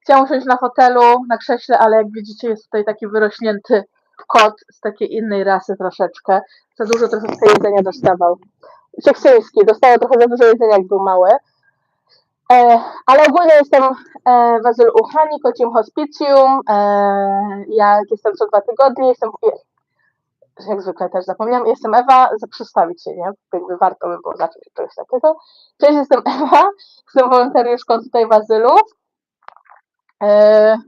Chciałam usiąść na fotelu, na krześle, ale jak widzicie jest tutaj taki wyrośnięty kot z takiej innej rasy troszeczkę. Za dużo trochę jedzenia dostawał. Seksyjski, dostał trochę za dużo jedzenia, jak był mały. E, ale ogólnie jestem e, w azylu u Hani, kocim hospicjum. E, jak jestem co dwa tygodnie, jestem, jak zwykle też zapomniałam, jestem Ewa, przedstawić się, nie? Jakby warto by było zacząć od czegoś takiego. Cześć, jestem Ewa, jestem wolontariuszką tutaj w azylu. E,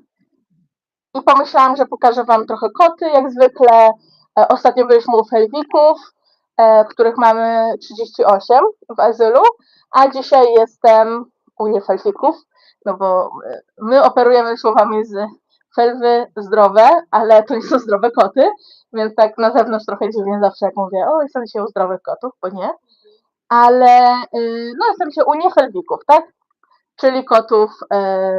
I pomyślałam, że pokażę Wam trochę koty, jak zwykle. E, Ostatnio byliśmy u Felwików, e, których mamy 38 w azylu, a dzisiaj jestem u niefelwików, no bo my operujemy słowami z felwy zdrowe, ale to nie są zdrowe koty, więc tak na zewnątrz trochę dziwnie zawsze jak mówię, o jestem dzisiaj u zdrowych kotów, bo nie. Ale no jestem się u niefelwików, tak? Czyli kotów, e,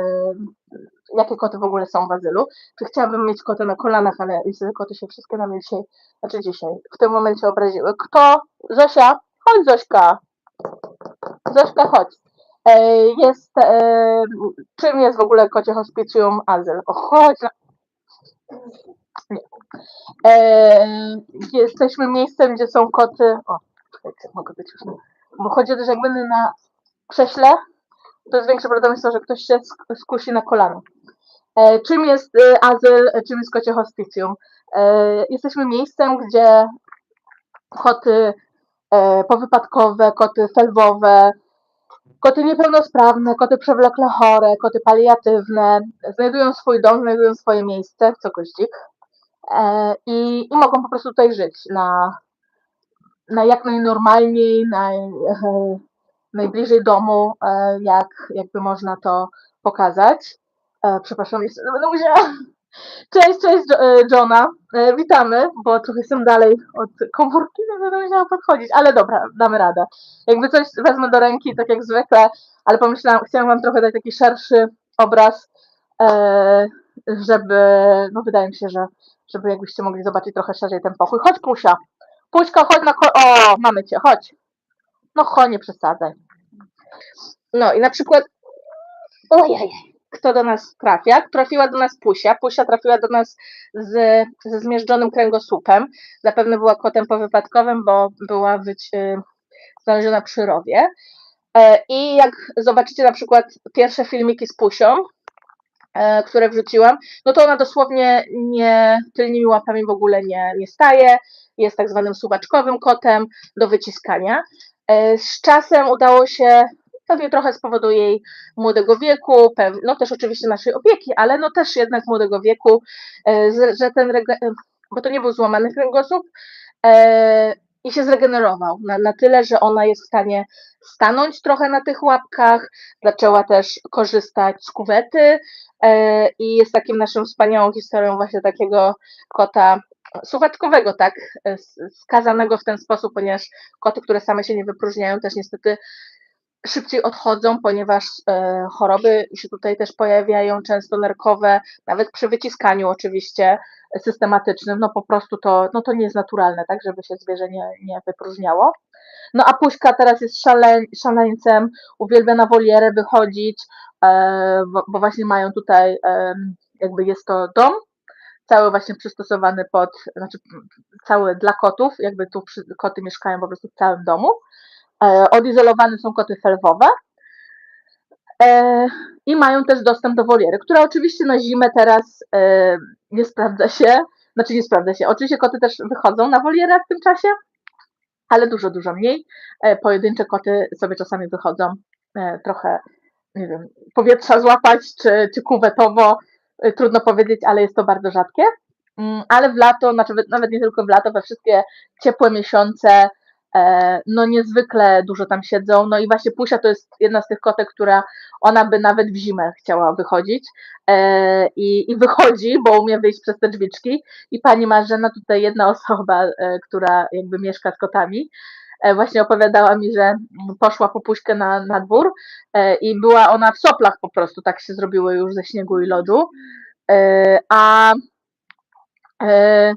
jakie koty w ogóle są w azylu. Czy chciałabym mieć kota na kolanach, ale niestety koty się wszystkie na mnie dzisiaj, znaczy dzisiaj, w tym momencie obraziły. Kto? Zosia? Chodź Zośka. Zośka, chodź. E, Jest, e, czym jest w ogóle kocie hospicjum azyl? O, chodź. E, Jesteśmy miejscem, gdzie są koty. O, czekajcie, mogę być już. Bo chodzi o to, że jak będę na krześle, to jest większe prawdopodobieństwo, że ktoś się sk- skusi na kolano. E, czym jest e, azyl, e, czym jest kocie hospicjum? Jesteśmy miejscem, gdzie koty powypadkowe, koty felwowe, koty niepełnosprawne, koty przewlekle chore, koty paliatywne znajdują swój dom, znajdują swoje miejsce, co goździk, e, i, i mogą po prostu tutaj żyć na, na jak najnormalniej, naj, najbliżej domu, e, jak jakby można to pokazać. E, przepraszam, jeszcze będę musiała. Cześć, cześć e, Johna. Witamy, bo trochę jestem dalej od komórki, więc będę musiała podchodzić, ale dobra, damy radę. Jakby coś wezmę do ręki, tak jak zwykle, ale pomyślałam, chciałam wam trochę dać taki szerszy obraz, żeby, no wydaje mi się, że żeby jakbyście mogli zobaczyć trochę szerzej ten pokój. Chodź Pusia. Puśka, chodź na ko- O, mamy cię, chodź. No chodź, nie przesadzaj. No i na przykład, ojej, kto do nas trafia? Trafiła do nas Pusia. Pusia trafiła do nas z, ze zmierzczonym kręgosłupem. Zapewne była kotem powypadkowym, bo była wyć, y, znaleziona przy rowie. E, I jak zobaczycie na przykład pierwsze filmiki z Pusią, e, które wrzuciłam, no to ona dosłownie nie, tylnymi łapami w ogóle nie, nie staje. Jest tak zwanym suwaczkowym kotem do wyciskania. E, Z czasem udało się, pewnie trochę z powodu jej młodego wieku, no też oczywiście naszej opieki, ale no też jednak młodego wieku, e, że ten, e, bo to nie był złamany kręgosłup e, i się zregenerował na, na tyle, że ona jest w stanie stanąć trochę na tych łapkach, zaczęła też korzystać z kuwety i jest takim naszym wspaniałą historią właśnie takiego kota suwaczkowego, tak, skazanego w ten sposób, ponieważ koty, które same się nie wypróżniają, też niestety szybciej odchodzą, ponieważ e, choroby się tutaj też pojawiają, często nerkowe, nawet przy wyciskaniu oczywiście e, systematycznym, no po prostu to, no to nie jest naturalne, tak, żeby się zwierzę nie, nie wypróżniało. No a Puśka teraz jest szale, szaleńcem, uwielbia na wolierę wychodzić, e, bo, bo właśnie mają tutaj, em, jakby jest to dom, cały właśnie przystosowany pod, znaczy cały dla kotów, jakby tu przy, koty mieszkają po prostu w całym domu. E, odizolowane są koty felwowe e, i mają też dostęp do woliery, która oczywiście na zimę teraz e, nie sprawdza się, znaczy nie sprawdza się. Oczywiście koty też wychodzą na wolierę w tym czasie, ale dużo, dużo mniej. Pojedyncze koty sobie czasami wychodzą trochę, nie wiem, powietrza złapać, czy, czy kuwetowo, trudno powiedzieć, ale jest to bardzo rzadkie. Mm, Ale w lato, znaczy nawet- nie tylko w lato, we wszystkie ciepłe miesiące, no niezwykle dużo tam siedzą. No i właśnie Pusia to jest jedna z tych kotek, która ona by nawet w zimę chciała wychodzić e, i, i wychodzi, bo umie wyjść przez te drzwiczki. I pani Marzena, tutaj jedna osoba, e, która jakby mieszka z kotami, e, właśnie opowiadała mi, że poszła po Puśkę na, na dwór e, i była ona w soplach po prostu, tak się zrobiło już ze śniegu i lodu. E, A e,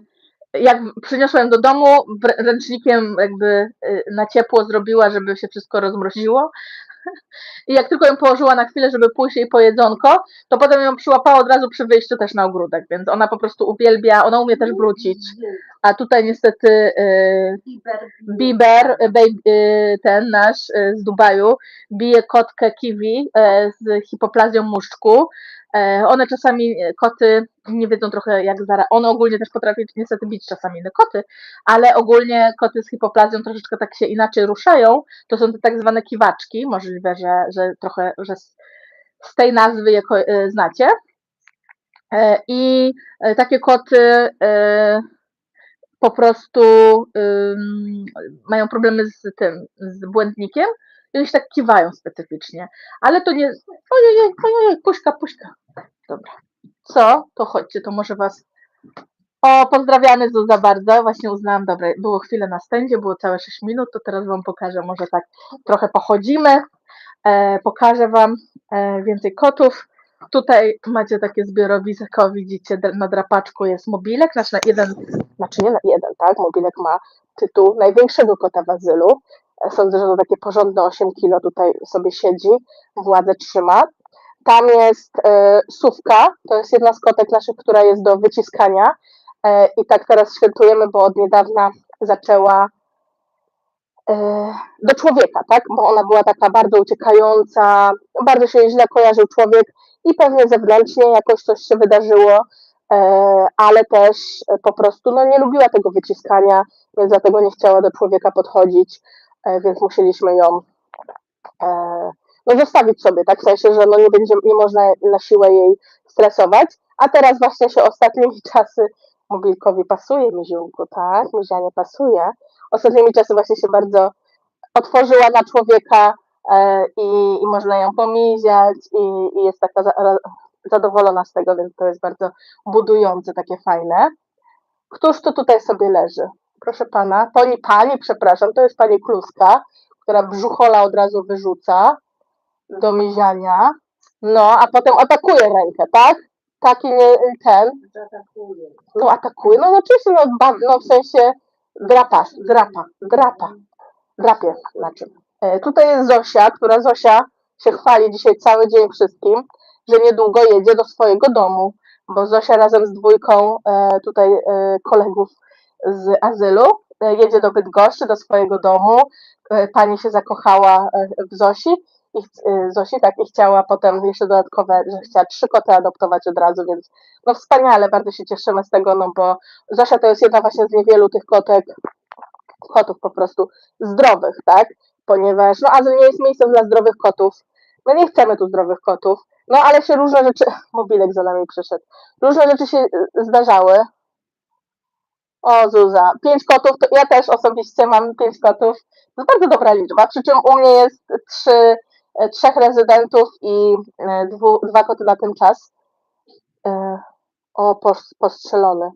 jak przyniosłem do domu, ręcznikiem jakby y, na ciepło zrobiła, żeby się wszystko rozmroziło. I jak tylko ją położyła na chwilę, żeby pójść jej po jedzonko, to potem ją przyłapała od razu przy wyjściu też na ogródek, więc ona po prostu uwielbia, ona umie też wrócić. A tutaj niestety y, Bieber, y, ten nasz z Dubaju, bije kotkę kiwi z hipoplazją muszczku. E, One czasami, e, koty, nie wiedzą trochę jak zara... One ogólnie też potrafią niestety bić czasami inne koty, ale ogólnie koty z hipoplazją troszeczkę tak się inaczej ruszają. To są te tak zwane kiwaczki, możliwe, że, że trochę, że z, tej nazwy je e, znacie. I takie koty po prostu mają problemy z tym, z błędnikiem i oni się tak kiwają specyficznie. Ale to nie. Ojej, ojej, puśka, puśka. Dobra. Co? To chodźcie, to może was. O, pozdrawiamy Zuza bardzo. Właśnie uznałam, dobra, było chwilę na stędzie, było całe 6 minut, to teraz wam pokażę, może tak trochę pochodzimy. E, pokażę wam e, więcej kotów. Tutaj macie takie zbiorowisko, widzicie, na drapaczku jest mobilek, nasz na jeden, znaczy nie na jeden, tak, mobilek ma tytuł największego kota w azylu. E, Sądzę, że to takie porządne 8 kilo tutaj sobie siedzi, władzę trzyma. Tam jest e, Sówka, to jest jedna z kotek naszych, która jest do wyciskania. E, i tak teraz świętujemy, bo od niedawna zaczęła e, do człowieka, tak? Bo ona była taka bardzo uciekająca, bardzo się jej źle kojarzył człowiek i pewnie zewnętrznie jakoś coś się wydarzyło, e, ale też po prostu no, nie lubiła tego wyciskania, więc dlatego nie chciała do człowieka podchodzić, e, więc musieliśmy ją e, no, zostawić sobie, tak? W sensie, że no, nie, będzie, nie można na siłę jej stresować, a teraz właśnie się ostatnimi czasy mobilkowi pasuje Miziunku, tak? Nie pasuje. Ostatnimi czasy właśnie się bardzo otworzyła na człowieka e, i, i można ją pomiziać i, i jest taka za, zadowolona z tego, więc to jest bardzo budujące, takie fajne. Któż to tutaj sobie leży? Proszę pana, pani, pani, przepraszam, to jest pani Kluska, która brzuchola od razu wyrzuca do miziania. No, a potem atakuje rękę, tak? Taki nie ten. No atakuje, no oczywiście, no, ba- no w sensie drapa, drapa, drapa, drapie znaczy. E, tutaj jest Zosia, która Zosia się chwali dzisiaj cały dzień wszystkim, że niedługo jedzie do swojego domu, bo Zosia razem z dwójką e, tutaj e, kolegów z azylu e, jedzie do Bydgoszczy, do swojego domu. E, pani się zakochała e, w Zosi i e, Zosi tak i chciała potem jeszcze dodatkowe, że chciała trzy koty adoptować od razu, więc no wspaniale, bardzo się cieszymy z tego, no bo Zosia to jest jedna właśnie z niewielu tych kotek, kotów po prostu zdrowych, tak? Ponieważ, no azyl nie jest miejscem dla zdrowych kotów. No nie chcemy tu zdrowych kotów. No ale się różne rzeczy, mobilek za nami przyszedł, różne rzeczy się y, zdarzały. O Zuza, pięć kotów, to ja też osobiście mam pięć kotów. To bardzo dobra liczba, przy czym u mnie jest trzy, trzech rezydentów i e, dwu, dwa koty na ten czas. E, O, pos- postrzelony.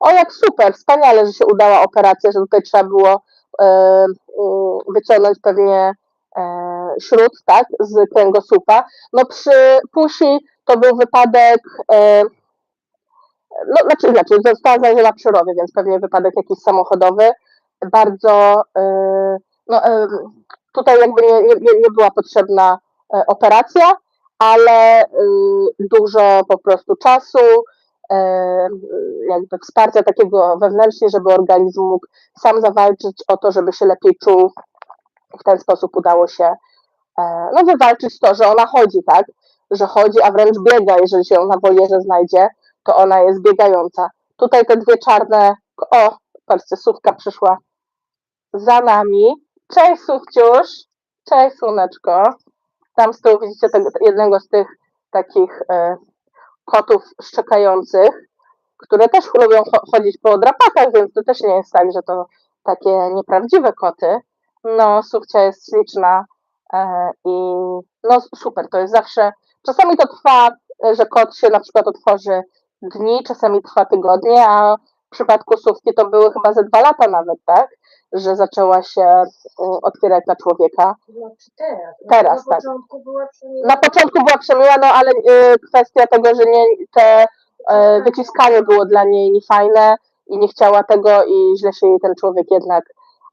O, jak super, wspaniale, że się udała operacja, że tutaj trzeba było e, wyciągnąć pewnie e, śród, tak, z kręgosłupa. No przy Pusi to był wypadek, e, no znaczy inaczej, została znaleziona przy rowie, więc pewnie wypadek jakiś samochodowy. Bardzo, e, no e, tutaj jakby nie, nie, nie była potrzebna e, operacja, ale y, dużo po prostu czasu, e, jakby wsparcia takiego wewnętrznie, żeby organizm mógł sam zawalczyć o to, żeby się lepiej czuł. W ten sposób udało się e, no, wywalczyć to, że ona chodzi, tak? Że chodzi, a wręcz biega, jeżeli się ją na wolierze znajdzie, to ona jest biegająca. Tutaj te dwie czarne, o, patrzcie, Sówka przyszła za nami. Cześć Sówciusz, cześć Słoneczko. Tam z tyłu widzicie tego, jednego z tych takich e, kotów szczekających, które też lubią cho- chodzić po drapakach, więc to też nie jest tak, że to takie nieprawdziwe koty. No, Sówcia jest śliczna e, i no super, to jest zawsze, czasami to trwa, że kot się na przykład otworzy dni, czasami trwa tygodnie, a przypadku Sówki to były chyba ze dwa lata nawet, tak? Że zaczęła się e, otwierać na człowieka. Znaczy teraz. Teraz, na tak. początku była. Na początku była przemiła, no ale y, kwestia tego, że nie, te y, wyciskanie było dla niej niefajne i nie chciała tego i źle się jej ten człowiek jednak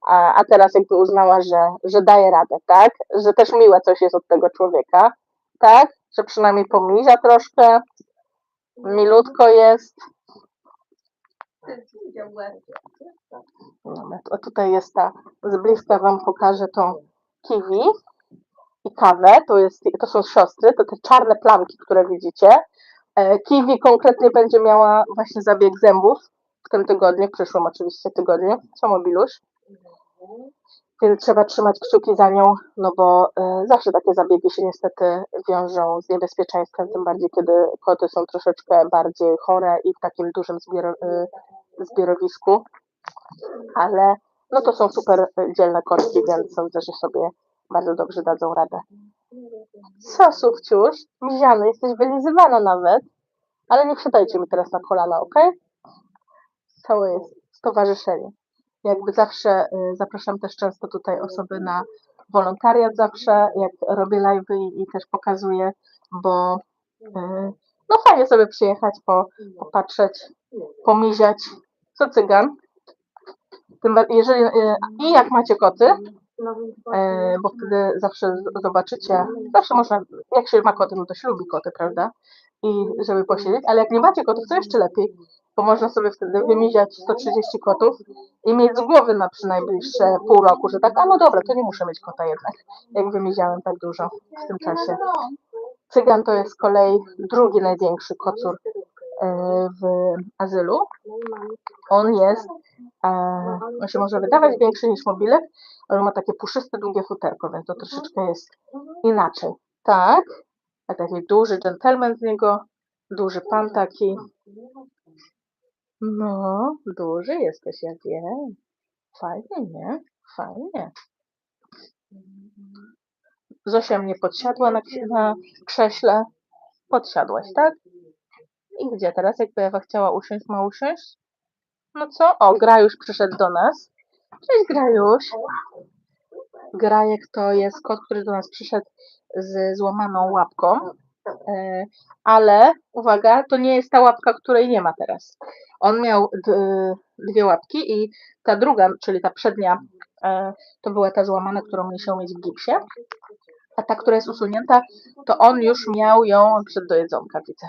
a, a teraz jakby uznała, że, że daje radę, tak? Że też miłe coś jest od tego człowieka, tak? Że przynajmniej pomizia troszkę, milutko jest. A tutaj jest ta, z bliska Wam pokażę tą kiwi i kawę, to, jest, to są siostry, to te czarne plamki, które widzicie. E, Kiwi konkretnie będzie miała właśnie zabieg zębów w tym tygodniu, w przyszłym oczywiście tygodniu, co mobiluś. Więc trzeba trzymać kciuki za nią, no bo e, zawsze takie zabiegi się niestety wiążą z niebezpieczeństwem, tym bardziej kiedy koty są troszeczkę bardziej chore i w takim dużym zbioro, e, zbiorowisku. Ale no to są super e, dzielne kotki, więc sądzę, że sobie bardzo dobrze dadzą radę. Co, Sufciusz? Miziany, jesteś wylizywana nawet, ale nie wsiadajcie mi teraz na kolana, ok? Całe jest stowarzyszenie. Jakby zawsze y, zapraszam też często tutaj osoby na wolontariat zawsze, jak robię live'y i, i też pokazuję, bo y, no fajnie sobie przyjechać, po, popatrzeć, pomiziać. Co cygan? Jeżeli, y, I jak macie koty, bo wtedy zawsze zobaczycie, zawsze można, jak się ma koty, no to się lubi koty, prawda? I żeby posiedzieć, ale jak nie macie kotów, to jeszcze lepiej, bo można sobie wtedy wymiziać 130 kotów i mieć z głowy na przynajbliższe pół roku, że tak, a no dobra, to nie muszę mieć kota jednak, jak wymiziałem tak dużo w tym czasie. Cygan to jest z kolei drugi największy kocur e, w azylu. On jest, e, on się może wydawać większy niż mobilek, ale ma takie puszyste, długie futerko, więc to troszeczkę jest inaczej. Tak, a taki duży dżentelmen z niego, duży pan taki. No, duży jesteś, ja wiem. Fajnie, nie? Fajnie. Zosia mnie podsiadła na, na krześle. Podsiadłaś, tak? I gdzie teraz? Jakby Ewa chciała usiąść, ma usiąść? No co? O, Grajusz przyszedł do nas. Cześć Grajusz. Grajek to jest kot, który do nas przyszedł z złamaną łapką. E, Ale uwaga, to nie jest ta łapka, której nie ma teraz. On miał dwie łapki i ta druga, czyli ta przednia, e, to była ta złamana, którą musiał mieć w gipsie. A ta, która jest usunięta, to on już miał ją, przed do jedzonka widzę.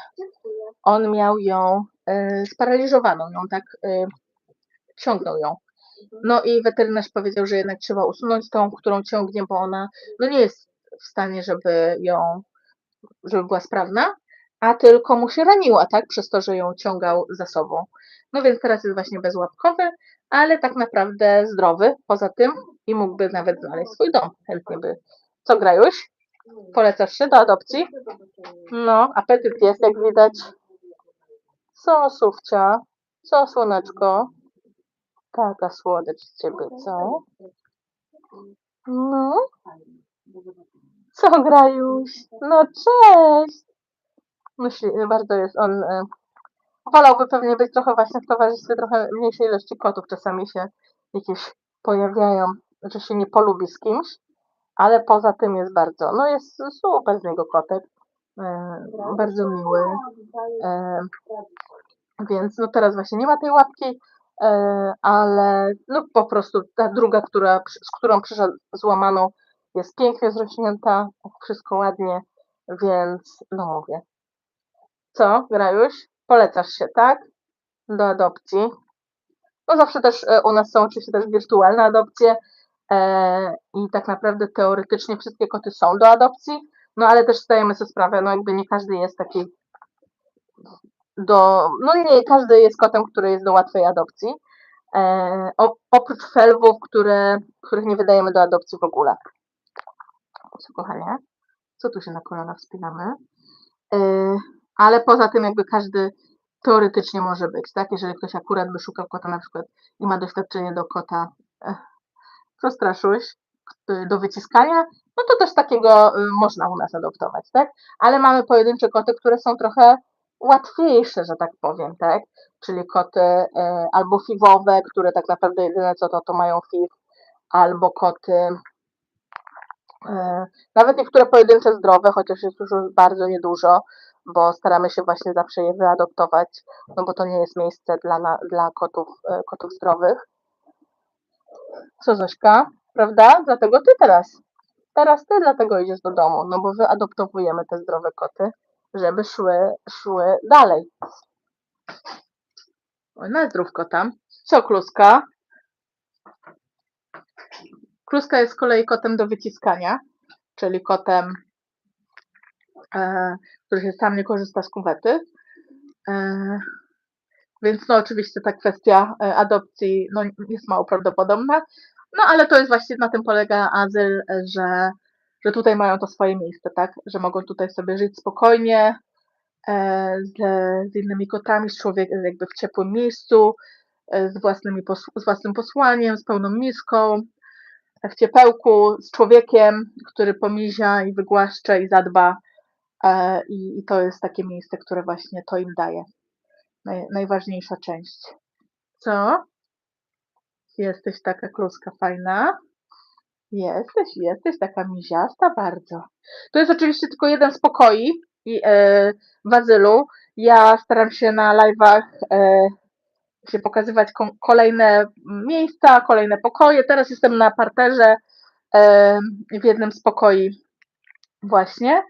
On miał ją e, sparaliżowaną, ją tak e, ciągnął ją. No i weterynarz powiedział, że jednak trzeba usunąć tą, którą ciągnie, bo ona no nie jest w stanie, żeby ją, żeby była sprawna, a tylko mu się raniła, tak, przez to, że ją ciągał za sobą. No więc teraz jest właśnie bezłapkowy, ale tak naprawdę zdrowy poza tym i mógłby nawet znaleźć swój dom. Chętnie by. Co grajuś? Polecasz się do adopcji? No, apetyt jest, jak widać. Co, Sufcia? Co, słoneczko? Taka słodycz z ciebie, co? No? Co, Grajuś? No, cześć! Myśli, bardzo jest on... E, wolałby pewnie być trochę właśnie w towarzystwie trochę mniejszej ilości kotów. Czasami się jakieś pojawiają, że się nie polubi z kimś, ale poza tym jest bardzo... No, jest super z niego kotek. E, bardzo miły. E, więc no teraz właśnie nie ma tej łapki, ale no po prostu ta druga, która, z którą przyszedł złamaną, jest pięknie zrośnięta, wszystko ładnie, więc no mówię. Co, Grajuś? Polecasz się, tak? Do adopcji. No zawsze też e, u nas są oczywiście też wirtualne adopcje e, i tak naprawdę teoretycznie wszystkie koty są do adopcji, no ale też zdajemy sobie sprawę, no jakby nie każdy jest taki do, no nie każdy jest kotem, który jest do łatwej adopcji. E, oprócz felwów, które, których nie wydajemy do adopcji w ogóle. Co kochanie? Co tu się na kolana wspinamy? E, ale poza tym jakby każdy teoretycznie może być, tak? Jeżeli ktoś akurat by szukał kota na przykład i ma doświadczenie do kota, e, co straszyłeś, e, do wyciskania, no to też takiego e, można u nas adoptować, tak? Ale mamy pojedyncze koty, które są trochę łatwiejsze, że tak powiem, tak? Czyli koty e, albo fiwowe, które tak naprawdę jedyne co to, to mają fiw, albo koty, e, nawet niektóre pojedyncze zdrowe, chociaż jest już bardzo niedużo, bo staramy się właśnie zawsze je wyadoptować, no bo to nie jest miejsce dla, dla kotów, e, kotów zdrowych. Co Zośka, prawda? Dlatego ty teraz. Teraz ty dlatego idziesz do domu, no bo wyadoptowujemy te zdrowe koty, żeby szły, szły dalej. Oj, na zdrówko tam. Co, Kluska? Kluska jest z kolei kotem do wyciskania, czyli kotem, e, który się sam nie korzysta z kuwety. E, więc no oczywiście ta kwestia e, adopcji no, jest mało prawdopodobna. No ale to jest właśnie na tym polega azyl, że, że tutaj mają to swoje miejsce, tak? Że mogą tutaj sobie żyć spokojnie e, z, z innymi kotami, z człowiekiem jakby w ciepłym miejscu, e, z, własnymi pos, z własnym posłaniem, z pełną miską, w ciepełku, z człowiekiem, który pomizia i wygłaszcze i zadba. E, i, I to jest takie miejsce, które właśnie to im daje. Naj, najważniejsza część. Co? Jesteś taka kluska fajna. Jesteś, jesteś taka miziasta bardzo. To jest oczywiście tylko jeden z pokoi i, e, w azylu. Ja staram się na live'ach e, się pokazywać kolejne miejsca, kolejne pokoje. Teraz jestem na parterze w jednym z pokoi właśnie.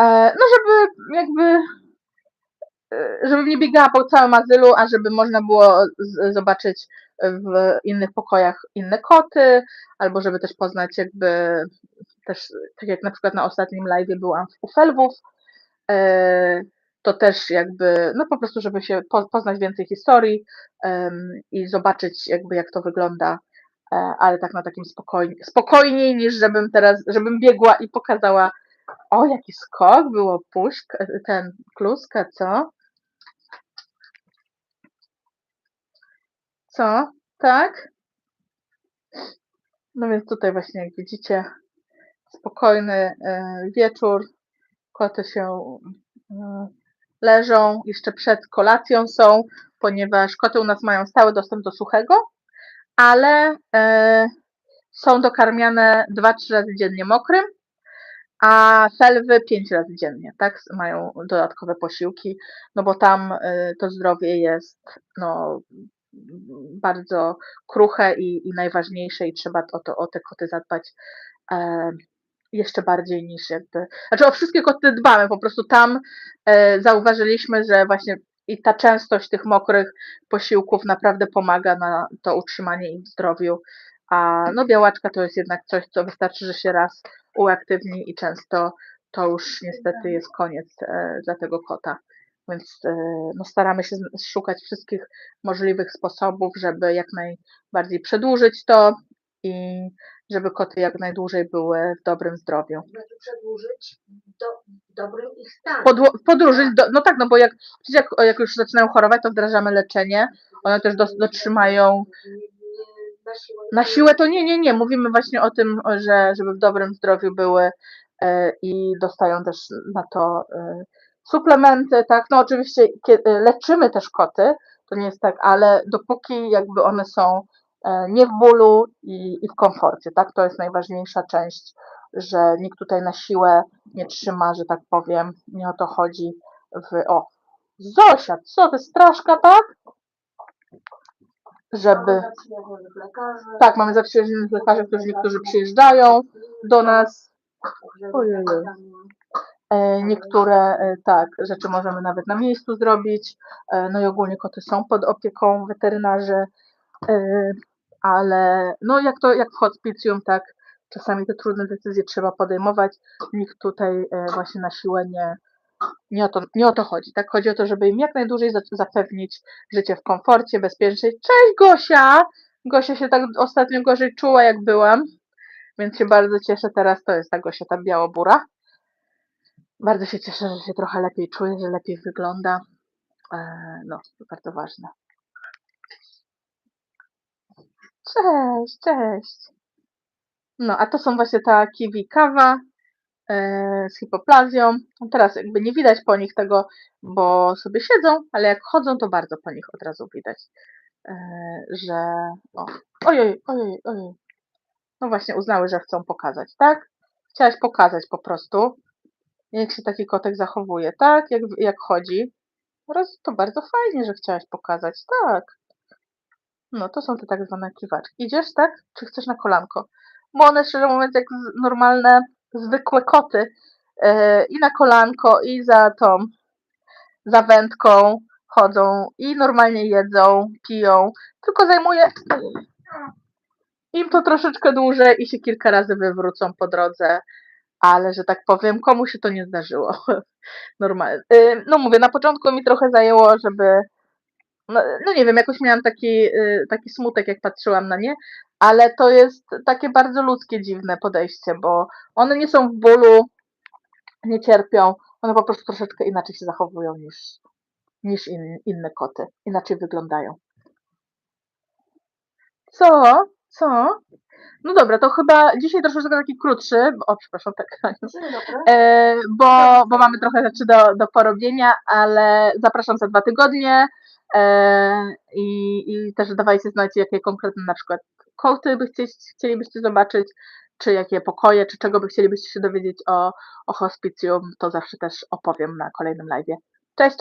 E, no żeby jakby e, żebym nie biegała po całym azylu, a żeby można było zobaczyć w innych pokojach inne koty, albo żeby też poznać jakby też, tak jak na przykład na ostatnim live byłam u Felwów, e, to też jakby, no po prostu, żeby się po, poznać więcej historii i zobaczyć jakby jak to wygląda, e, ale tak na takim spokojnie, spokojniej niż żebym teraz, żebym biegła i pokazała, o jaki skok, było puszk, ten kluska, co? Co? Tak? No więc tutaj właśnie jak widzicie spokojny e, wieczór, koty się e, leżą, jeszcze przed kolacją są, ponieważ koty u nas mają stały dostęp do suchego, ale e, są dokarmiane 2-3 razy dziennie mokrym, a felwy 5 razy dziennie, tak? Mają dodatkowe posiłki, no bo tam e, to zdrowie jest no, bardzo kruche i, i najważniejsze i trzeba o, to, o te koty zadbać e, jeszcze bardziej niż jakby. Znaczy o wszystkie koty dbamy, po prostu tam e, zauważyliśmy, że właśnie i ta częstość tych mokrych posiłków naprawdę pomaga na to utrzymanie ich w zdrowiu. A no białaczka to jest jednak coś, co wystarczy, że się raz uaktywni i często to już niestety jest koniec e, dla tego kota. Więc e, no, staramy się szukać wszystkich możliwych sposobów, żeby jak najbardziej przedłużyć to i żeby koty jak najdłużej były w dobrym zdrowiu. Znaczy przedłużyć do, w dobrym ich stanie. Podło- podróżyć, do, no tak, no bo jak, jak, jak już zaczynają chorować, to wdrażamy leczenie, one też dos- dotrzymają na siłę. to nie, nie, nie. Mówimy właśnie o tym, że żeby w dobrym zdrowiu były e, i dostają też na to e, suplementy, tak. No oczywiście kie- e, leczymy też koty, to nie jest tak, ale dopóki jakby one są nie w bólu i, i w komforcie, tak. To jest najważniejsza część, że nikt tutaj na siłę nie trzyma, że tak powiem, nie o to chodzi w, o, Zosia, co ty, straszka, tak? Żeby... Tak, mamy zaprzyjaźnionych lekarzy, którzy niektórzy przyjeżdżają do nas. Ojej. E, Niektóre e, tak, rzeczy możemy nawet na miejscu zrobić. E, No i ogólnie koty są pod opieką weterynarzy, e, ale no jak to jak w hospicjum, tak czasami te trudne decyzje trzeba podejmować. Nikt tutaj e, właśnie na siłę nie, nie, o to, nie o to chodzi. Tak chodzi o to, żeby im jak najdłużej za- zapewnić życie w komforcie, bezpiecznej. Cześć Gosia! Gosia się tak ostatnio gorzej czuła jak byłam, więc się bardzo cieszę teraz. To jest ta Gosia, ta białobura. Bardzo się cieszę, że się trochę lepiej czuje, że lepiej wygląda. E, No, bardzo ważne. Cześć, cześć. No, a to są właśnie ta kiwi kawa e, z hipoplazją. Teraz jakby nie widać po nich tego, bo sobie siedzą, ale jak chodzą, to bardzo po nich od razu widać, e, że o, ojej, ojej, ojej. No właśnie uznały, że chcą pokazać, tak? Chciałaś pokazać po prostu, jak się taki kotek zachowuje, tak? Jak, jak chodzi. Oraz to bardzo fajnie, że chciałaś pokazać, tak. No, to są te tak zwane kiwaczki. Idziesz, tak? Czy chcesz na kolanko? Bo one, szczerze mówiąc, jak normalne, zwykłe koty. e, I na kolanko, i za tą, za wędką chodzą i normalnie jedzą, piją. Tylko zajmuje im to troszeczkę dłużej i się kilka razy wywrócą po drodze. Ale, że tak powiem, komu się to nie zdarzyło. Normalnie. No mówię, na początku mi trochę zajęło, żeby no, no nie wiem, jakoś miałam taki, y, taki smutek, jak patrzyłam na nie, ale to jest takie bardzo ludzkie, dziwne podejście, bo one nie są w bólu, nie cierpią, one po prostu troszeczkę inaczej się zachowują niż, niż in, inne koty, inaczej wyglądają. Co? Co? No dobra, to chyba dzisiaj troszeczkę taki krótszy, bo- o przepraszam, tak. E, bo, bo mamy trochę rzeczy do, do porobienia, ale zapraszam za dwa tygodnie i, i też dawajcie znać, jakie konkretne na przykład koty by chcieli, chcielibyście zobaczyć, czy jakie pokoje, czy czego by chcielibyście się dowiedzieć o, o hospicjum, to zawsze też opowiem na kolejnym live. Cześć, cześć!